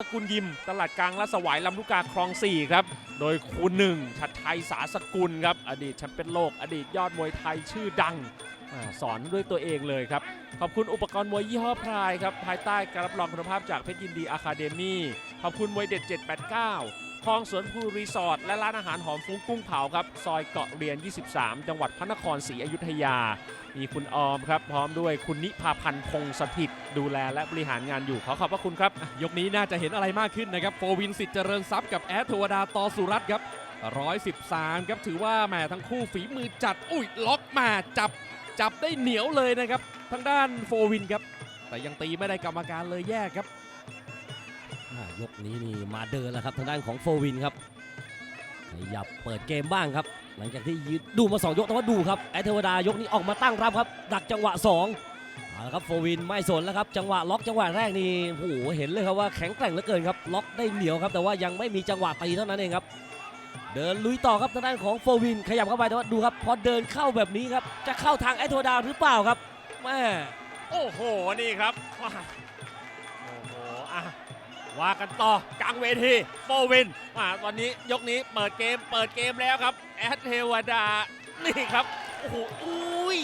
สกุลยิมตลาดกลางและสวายลำลูกกาคลอง 4 ครับ โดยคุณหนึ่งชัดชัยสาสกุลครับ อดีตแชมป์เปี้ยนโลก อดีตยอดมวยไทยชื่อดังอสอนด้วยตัวเองเลยครับ ขอบคุณอุปกรณ์มวยยี่ห้อพรายครับ ภายใต้การรับรองคุณภาพจากเพชรยินดีอะคาเดมี่ขอบคุณมวยเด็ด 789 คลองสวนภูรีสอร์ทและร้านอาหารหอมฟุ้งกุ้งเผาครับ ซอยเกาะเรียน 23 จังหวัดพระนครศรีอยุธยา มีคุณออมครับ พร้อมด้วยคุณนิพาพันธ์พงสถิต ดูแลและบริหารงานอยู่ ขอขอบพระคุณครับ ยกนี้น่าจะเห็นอะไรมากขึ้นนะครับ โฟวินสิทธิ์เจริญทรัพย์กับแอดโทวดาตอสุรัตน์ครับ 113 ครับถือว่าแหมทั้งคู่ฝีมือจัด อุ้ยล็อกมาจับจับได้เหนียวเลยนะครับทางด้านโฟวินครับแต่ยังตีไม่ได้กรรมการเลยแยกครับ ยกนี้นี่มาเดินแล้วครับทางด้านของโฟวินครับขยับเปิดเกมบ้างครับ หลังจากที่ยืดดูมา 2 ยกแต่ว่าดูครับแอเทวดายกนี้ออกมาตั้งรับครับดักจังหวะ2เอาละครับโฟวินไม่สนแล้วครับจังหวะล็อกจังหวะแรกนี่โอ้โหเห็นเลยครับว่าแข็งแกร่งเหลือเกินครับล็อกได้เหนียวครับแต่ว่ายังไม่มีจังหวะตีเท่านั้นเองครับเดินลุยต่อครับทางด้านของโฟวิน ขยับเข้าไปแต่ว่าดูครับพอเดินเข้าแบบนี้ครับจะเข้าทางแอเทวดาหรือเปล่าครับแม่โอ้โหนี่ครับโอ้โหอะ ว่ากันต่อกลางเวทีโฟวินอ่าตอนนี้ยกนี้เปิดเกมเปิดเกมแล้วครับ แอดเทวดา นี่ครับ โอ้โหอุ้ย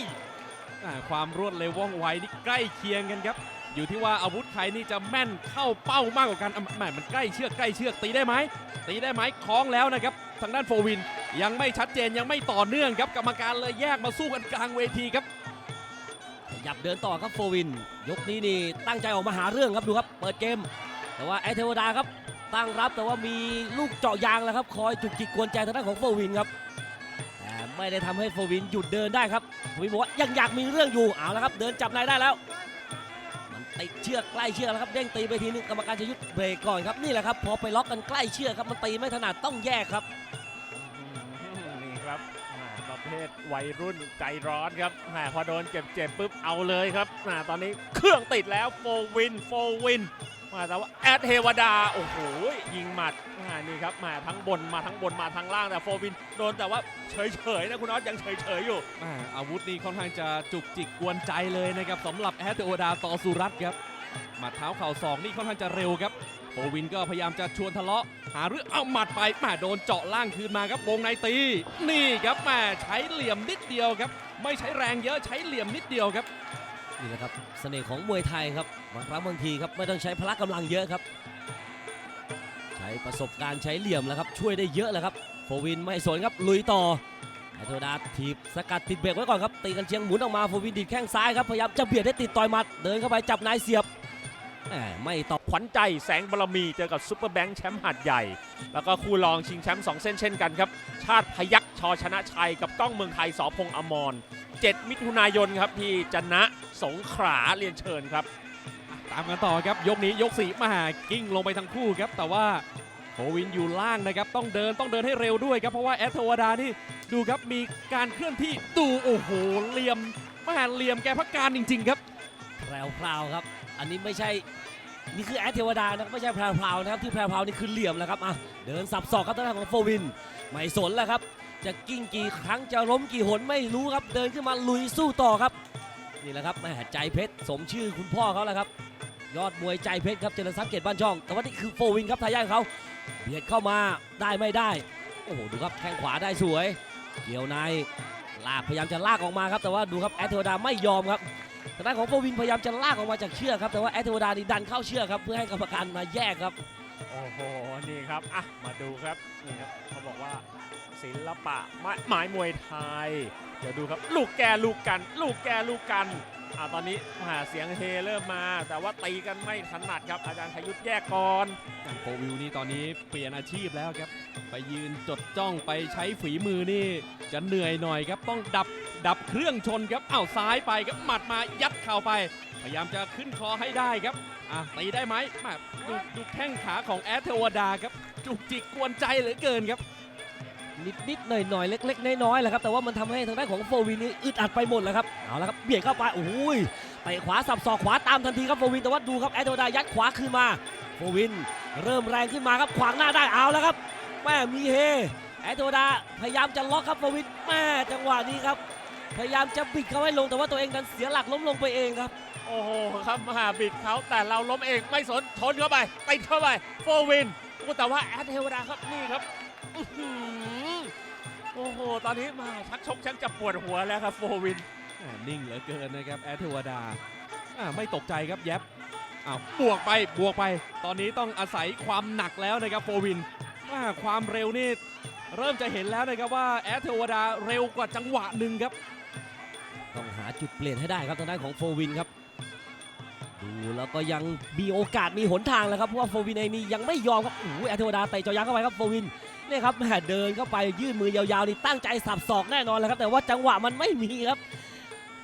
อ่าความรวดเร็วว่องไวนี่ใกล้เคียงกันครับ อยู่ที่ว่าอาวุธใครนี่จะแม่นเข้าเป้ามากกว่ากันอะแหมมันใกล้เชือกใกล้เชือกตีได้ไหมตีได้ไหมคล้องแล้วนะครับ ทางด้านโฟวินยังไม่ชัดเจนยังไม่ต่อเนื่องครับกรรมการเลยแยกมาสู้กันกลางเวทีครับขยับเดินต่อครับโฟวิน ยกนี้นี่ตั้งใจออกมาหาเรื่องครับดูครับ เปิดเกม แต่ว่าไอเทวดาครับตั้งรับแต่ว่ามีลูกเจาะยางแล้วครับ คอยจุกจิกกวนใจทางด้านของโฟวินครับแต่ไม่ได้ทำให้โฟวินหยุดเดินได้ครับโฟวินบอกว่ายังอยากมีเรื่องอยู่เอาละครับ เดินจับนายได้แล้ว มันติดเชือกใกล้เชือกแล้วครับเด้งตีไปทีนึงกรรมการจะยุดเบรกก่อนครับนี่แหละครับพอไปล็อกกันใกล้เชือกครับมันตีไม่ถนัดต้องแยกครับนี่ครับประเภทวัยรุ่นใจร้อนครับพอโดนเจ็บๆปุ๊บเอาเลยครับอ่าตอนนี้เครื่องติดแล้วโฟวินโฟวิน มาแต่ว่าแอดเทวดา โอ้โห ยิงหมัดอ่านี่ครับมาทั้งบนมาทั้งบนมาทั้งล่างแต่โฟวินโดนแต่ว่าเฉยๆนะคุณน็อตยังเฉยๆอยู่อ่าอาวุธนี่ค่อนข้างจะจุกจิกกวนใจเลยนะครับสำหรับแอตโอดาต่อสุรัตน์ครับหมัดเท้าเข่าศอกนี่ค่อนข้างจะเร็วครับโฟวินก็พยายามจะชวนทะเลาะ หาเรื่องเอาหมัดไปแหมาโดนเจาะล่างคืนมาครับวงในตี นี่ครับแหมาใช้เหลี่ยมนิดเดียวครับ ไม่ใช้แรงเยอะใช้เหลี่ยมนิดเดียวครับนี่แหละครับเสน่ห์ของมวยไทยครับ บางครั้งบางทีครับไม่ต้องใช้พละกำลังเยอะครับ ใช้ประสบการณ์ใช้เหลี่ยมแล้วครับช่วยได้เยอะแล้วครับโฟวินไม่สนครับลุยต่อไอโทดาถีบสกัดติดเบรกไว้ก่อนครับตีกันเชียงหมุนออกมาโฟวินดีดแข้งซ้ายครับพยายามจะเบียดให้ติดต่อยมัดเดินเข้าไปจับนายเสียบไม่ตอบขวัญใจแสงบารมีเจอกับซุปเปอร์แบงค์แชมป์หัดใหญ่ แล้วก็คู่รองชิงแชมป์2เส้นเช่นกันครับ ชาติพยักชอชนะชัยกับก้องเมืองไทยสอพงอมร 7 มิถุนายนครับที่จนะสงขลาเรียนเชิญครับ ตามกันต่อครับ ยกนี้ยกสีมากิ้งลงไปทั้งคู่ครับ แต่ว่าโควินอยู่ล่างนะครับ ต้องเดินต้องเดินให้เร็วด้วยครับ เพราะว่าแอตโทวดานี่ดูครับมีการเคลื่อนที่ดูโอ้โหเหลี่ยมมาเหลี่ยมแกพักการจริง ๆ ครับแพรวๆครับ อันนี้ไม่ใช่นี่คือแอดเทวดานะครับไม่ใช่แพรวๆนะครับที่แพรวๆนี่คือเหลี่ยมแล้วครับอะเดินสับศอกครับทางด้านของโฟวิน ไม่สนแล้วครับ จะกิ้งกี่ครั้งจะล้มกี่หนไม่รู้ครับ เดินขึ้นมาลุยสู้ต่อครับ นี่แหละครับแหม่ใจเพชรสมชื่อคุณพ่อเขาแหละครับ ยอดมวยใจเพชรครับเจริญทรัพย์เกตบ้านช่อง แต่ว่านี่คือโฟวินครับทายาทเขาเบียดเข้ามาได้ไม่ได้ โอ้โหดูครับแข้งขวาได้สวย เกี่ยวในลากพยายามจะลากออกมาครับแต่ว่าดูครับแอดเทวดาไม่ยอมครับทางด้านของโฟวินพยายามจะลากออกมาจากเชือกครับแต่ว่าแอดเทวดานี่ดันเข้าเชือกครับเพื่อให้กรรมการมาแยกครับ โอ้โห นี่ครับ อะ มาดูครับ นี่ครับ เขาบอกว่าศิลปะไม้ไม้มวยไทย เดี๋ยวดูครับ ลูกแกลูกกัน ลูกแกลูกกัน อ่าตอนนี้มหาเสียงเฮเริ่มมา แต่ว่าตีกันไม่ถนัดครับอาจารย์พยุทธแยกก่อนโฟวิวนี่ตอนนี้เปลี่ยนอาชีพแล้วครับ ไปยืนจดจ้องไปใช้ฝีมือนี่จะเหนื่อยหน่อยครับต้องดับดับเครื่องชนครับอ้าวซ้ายไปครับหมัดมายัดเข่าไป พยายามจะขึ้นคอให้ได้ครับอะตีได้ไหมมาดูดูแข้งขาของแอดเทวดาครับจุกจิกกวนใจเหลือเกินครับ นิดนิดๆหน่อยหน่อยๆเล็ก ๆ น้อยๆแหละครับแต่ว่ามันทำให้ทางด้านของโฟวินนี่อึดอัดไปหมดแล้วครับเอาละครับเบียดเข้าไปโอ้ยเตะขวาสับศอกขวาตามทันทีครับโฟวินแต่ว่าดูครับแอดโทดายัดขวาคืนมาโฟวิน เริ่มแรงขึ้นมาครับขวางหน้าได้เอาแล้วครับแม่มีเฮแอดโทดาพยายามจะล็อกครับโฟวินแม่จังหวะนี้ครับ พยายามจะบิดเขาให้ลงแต่ว่าตัวเองดันเสียหลักล้มลงไปเองครับโอ้โหครับมาบิดเขาแต่เราล้มเองไม่สนชนเข้าไปติดเข้าไปโฟวินแต่ว่าแอดเทวดาครับนี่ครับ โอ้โห ตอนนี้มาชักชกชักจะปวดหัวแล้วครับโฟวินอ่านิ่งเหลือเกินนะครับแอดเทวดาอ่าไม่ตกใจครับแยบอ้าวบวกไปบวกไป ตอนนี้ต้องอาศัยความหนักแล้วนะครับโฟวินอ่าความเร็วนี่เริ่มจะเห็นแล้วนะครับว่าแอดเทวดาเร็วกว่าจังหวะหนึ่งครับ ต้องหาจุดเปลี่ยนให้ได้ครับทางด้านของโฟวินครับ ดูแล้วก็ยังมีโอกาสมีหนทางแล้วครับ เพราะว่าโฟวินเองนี่ยังไม่ยอมครับโอ้โหอตเทวดาเตะเจอยางเข้าไปครับโฟวินเนี่ยครับแหมเดินเข้าไปยื่นมือยาวๆนี่ตั้งใจสับศอกแน่นอนแล้วครับ แต่ว่าจังหวะมันไม่มีครับ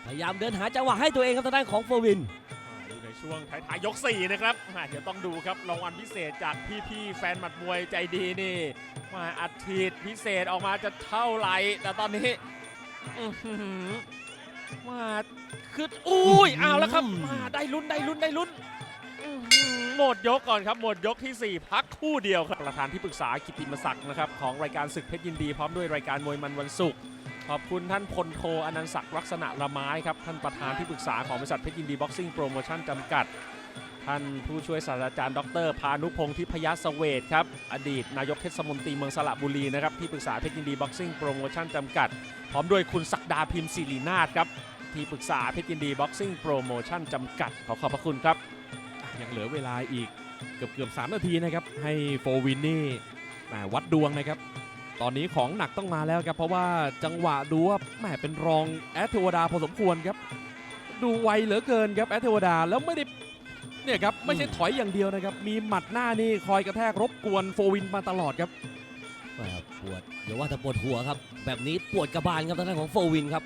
พยายามเดินหาจังหวะให้ตัวเองครับทางด้านของโฟวินอยู่ในช่วงท้ายๆยก 4 นะครับอ่าเดี๋ยวต้องดูครับรางวัลพิเศษจากพี่ๆแฟนหมัดมวยใจดีนี่มาอัดฉีดพิเศษออกมาจะเท่าไหร่แต่ตอนนี้ มาคืออุ้ยเอาแล้วครับมาได้ลุ้นได้ลุ้นได้ลุ้นอื้อหือหมดยกก่อนครับหมดยกทีสี่ 4 พักคู่เดียวครับประธานที่ปรึกษากิตติมศักดิ์นะครับของรายการศึกเพชรยินดี พร้อมด้วยรายการมวยมันวันศุกร์ขอบคุณท่านพลโทอนันต์ศักดิ์ลักษณะละไม้ครับท่านประธานที่ปรึกษาของบริษัทเพชรยินดีบ็อกซิ่งโปรโมชั่นจำกัด ท่านผู้ช่วยศาสตราจารย์ ดร พานุพงศ์ทิพยสเวทครับ อดีตนายกเทศมนตรีเมืองสระบุรีนะครับ ที่ปรึกษาเพชรยินดีบ็อกซิ่งโปรโมชั่นจำกัด พร้อมด้วยคุณศักดาพิมพ์ศิรินาถครับ ที่ปรึกษาเพชรยินดีบ็อกซิ่งโปรโมชั่นจำกัด ขอขอบพระคุณครับ ยังเหลือเวลาอีกเกือบเกือบสามนาทีนะครับ ให้โฟวินนี่วัดดวงนะครับ ตอนนี้ของหนักต้องมาแล้วครับ เพราะว่าจังหวะดูว่าแหมเป็นรองแอดเทวดาพอสมควรครับ ดูไวเหลือเกินครับแอดเทวดาแล้วไม่ได้ เนี่ยครับไม่ใช่ถอยอย่างเดียวนะครับ มีหมัดหน้านี่คอยกระแทกรบกวนโฟวินมาตลอดครับแหม่ปวดเดี๋ยวว่าแต่ปวดหัวครับ แบบนี้ปวดกระบาลครับทางด้านของโฟวินครับ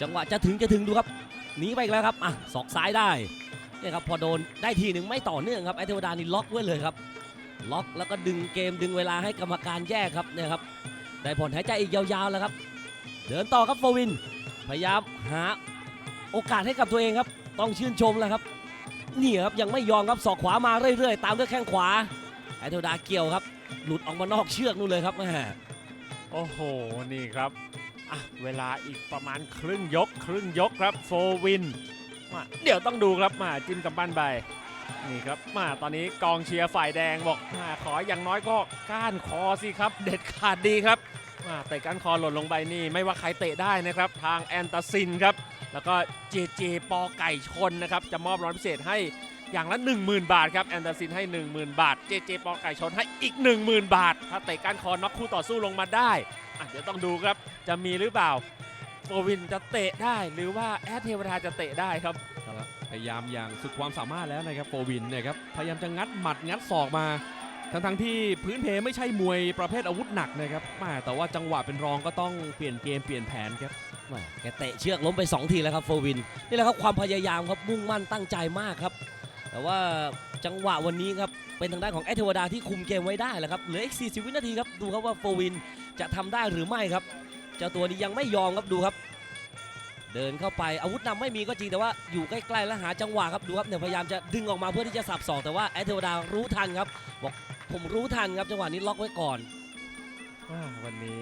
จังหวะจะถึงจะถึงดูครับหนีไปอีกแล้วครับอะศอกซ้ายได้เนี่ยครับพอโดนได้ทีหนึ่งไม่ต่อเนื่องครับไอเทวดานี่ล็อกไว้เลยครับ ล็อกแล้วก็ดึงเกมดึงเวลาให้กรรมการแยกครับเนี่ยครับได้ผ่อนหายใจอีกยาวๆแล้วครับ เดินต่อครับโฟวิน พยายามหาโอกาสให้กับตัวเองครับ ต้องชื่นชมแล้วครับ นี่ครับยังไม่ยอมครับศอกขวามาเรื่อยๆ ตามด้วยแข้งขวาไอเทวดาเกี่ยวครับ หลุดออกมานอกเชือกนู่นเลยครับแม่โอ้โห นี่ครับอะเวลาอีกประมาณครึ่งยก ครึ่งยกครับโฟวินมาเดี๋ยวต้องดูครับมาจิ้มกับบ้านใบนี่ครับมาตอนนี้กองเชียร์ฝ่ายแดงบอกมาขออย่างน้อยก็ก้านคอสิครับ เด็ดขาดดีครับ มาเตะก้านคอหล่นลงไปนี่ ไม่ว่าใครเตะได้นะครับ ทางแอนตาซินครับ แล้วก็เจเจปอไก่ชนนะครับ จะมอบรางวัลพิเศษให้อย่างละ 10,000 บาทครับแอนตาซินให้ 10,000 บาท เจเจปอไก่ชนให้อีก 10,000 บาท ถ้าเตะก้านคอน็อกคู่ต่อสู้ลงมาได้อะเดี๋ยวต้องดูครับจะมีหรือเปล่าโฟวินจะเตะได้หรือว่าแอดเทวดาจะเตะได้ครับพยายามอย่างสุดความสามารถแล้วนะครับโฟวินเนี่ยครับพยายามจะงัดหมัดงัดศอกมา ทั้งทั้งๆที่พื้นเพไม่ใช่มวยประเภทอาวุธหนักนะครับแหม่แต่ว่าจังหวะเป็นรองก็ต้องเปลี่ยนเกมเปลี่ยนแผนครับแม่แกเตะเชือกล้มไป 2 ทีแล้วครับโฟวิน นี่แหละครับความพยายามครับมุ่งมั่นตั้งใจมากครับ แต่ว่าจังหวะวันนี้ครับเป็นทางด้านของแอตเทวดาที่คุมเกมไว้ได้แหละครับเหลืออีก40วินาทีครับดูครับว่าโฟวินจะทำได้หรือไม่ครับเจ้าตัวนี้ยังไม่ยอมครับดูครับ เดินเข้าไปอาวุธนำไม่มีก็จริงแต่ว่าอยู่ใกล้ๆแล้วหาจังหวะครับดูครับเนี่ยพยายามจะดึงออกมาเพื่อที่จะสับศอกแต่ว่าแอเทวดารู้ทันครับบอก ผมรู้ทันครับจังหวะนี้ล็อกไว้ก่อน อ่าวันนี้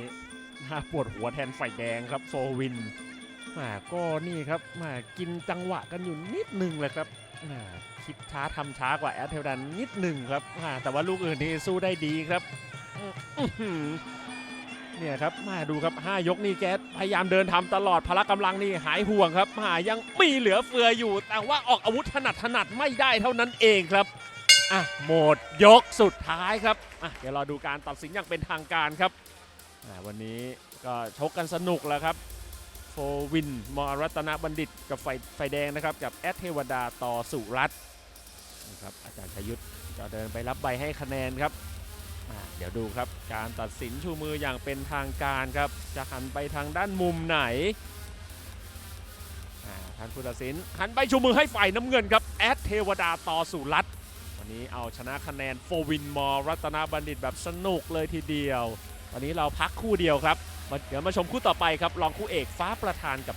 น่าปวดหัวแทนฝ่ายแดงครับโฟวินแหมาก็นี่ครับแหมากินจังหวะกันอยู่นิดหนึงเลยครับแหมาคิดช้าทำช้ากว่าแอดเทวดานิดหนึ่งครับแหมาแต่ว่าลูกอื่นนี่สู้ได้ดีครับอื้อหือเนี่ยครับมาดูครับ 5 ยกนี่แกพยายามเดินทำตลอดพละกำลังนี่หายห่วงครับมายังมีเหลือเฟืออยู่ แต่ว่าออกอาวุธถนัดถนัดไม่ได้เท่านั้นเองครับ อะหมดยกสุดท้ายครับอะเดี๋ยวรอดูการตัดสินอย่างเป็นทางการครับอ่าวันนี้ก็ชกกันสนุกแล้วครับโฟวินมอรัตนบัณฑิตกับไฟไฟแดงนะครับ กับแอดเทวดาต่อสุรัตน์นะครับอาจารย์ชยุทธจะเดินไปรับใบให้คะแนนครับอ่าเดี๋ยวดูครับการตัดสินชูมืออย่างเป็นทางการครับ จะหันไปทางด้านมุมไหนอ่าท่านผู้ตัดสินหันไปชูมือให้ฝ่ายน้ำเงินครับแอดเทวดาต่อสุรัตน์ วันนี้เอาชนะคะแนนโฟวินมอรัตนบัณฑิตแบบสนุกเลยทีเดียว วันนี้เราพักคู่เดียวครับ เดี๋ยวมาชมคู่ต่อไปครับรองคู่เอกฟ้าประธานกับ